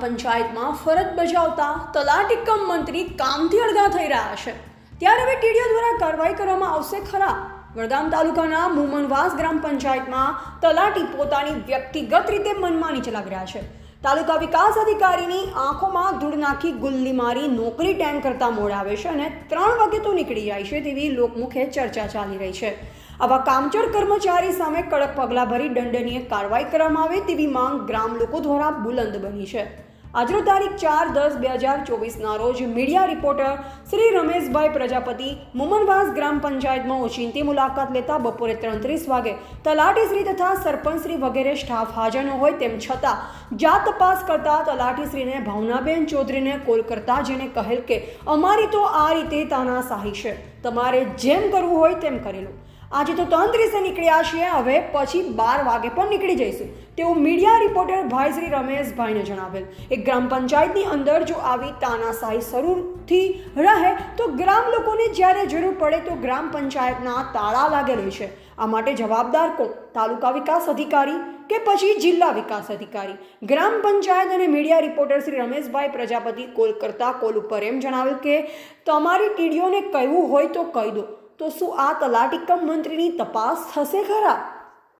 પંચાયતમાં ફરજ બજાવતા તલાટી કમ મંત્રી કામથી અળગા થઈ રહ્યા છે. ત્યારે હવે ટીડીઓ દ્વારા કાર્યવાહી કરવામાં આવશે ખરા. વડગામ તાલુકાના મુમનવાસ ગ્રામ પંચાયતમાં તલાટી પોતાની વ્યક્તિગત રીતે મનમાની ચલાવી રહ્યા છે. તાલુકા વિકાસ અધિકારીની આંખોમાં ધૂળ નાખી ગુલ્લી મારી નોકરી ટેન કરતા મોડ આવે છે અને ત્રણ વાગે તો નીકળી જાય છે તેવી લોકમુખે ચર્ચા ચાલી રહી છે. આવા કામચોર કર્મચારી સામે કડક પગલાં ભરી દંડનીય કાર્યવાહી કરવામાં આવે તેવી માંગ ગ્રામ લોકો દ્વારા બુલંદ બની છે. આજનો તારીખ ચાર દસ બે હજાર ચોવીસના રોજ મીડિયા રિપોર્ટર શ્રી રમેશભાઈ પ્રજાપતિ મુમનવાસ ગ્રામ પંચાયતમાં ઓચિંતી મુલાકાત લેતા બપોરે ત્રણત્રીસ વાગે તલાટીશ્રી તથા સરપંચશ્રી વગેરે સ્ટાફ હાજર ન હોય તેમ છતાં જાત તપાસ કરતા તલાટીશ્રીને ભાવનાબેન ચૌધરીને કોલ કરતા જેને કહેલ કે અમારી તો આ રીતે તાનાશાહી છે. તમારે જેમ કરવું હોય તેમ કરી લો. આજે તો તંત્રીસે નીકળ્યા છીએ. હવે પછી બાર વાગે પણ નીકળી જઈશું. તેવું મીડિયા રિપોર્ટર ભાઈ શ્રી રમેશભાઈને જણાવેલ. એક ગ્રામ પંચાયતની અંદર જો આવી તાનાશાહી શરૂથી રહે તો ગ્રામ લોકોને જ્યારે જરૂર પડે તો ગ્રામ પંચાયતના તાળા લાગેલી છે. આ માટે જવાબદાર કોણ? તાલુકા વિકાસ અધિકારી કે પછી જિલ્લા વિકાસ અધિકારી? ગ્રામ પંચાયત અને media reporter Shri Rameshbhai Prajapati call કરતા કોલ ઉપર એમ જણાવ્યું કે, તમારી ટીડીઓને કહેવું હોય તો કહી દો. તો શું આ તલાટીકમ મંત્રીની તપાસ થશે ખરા?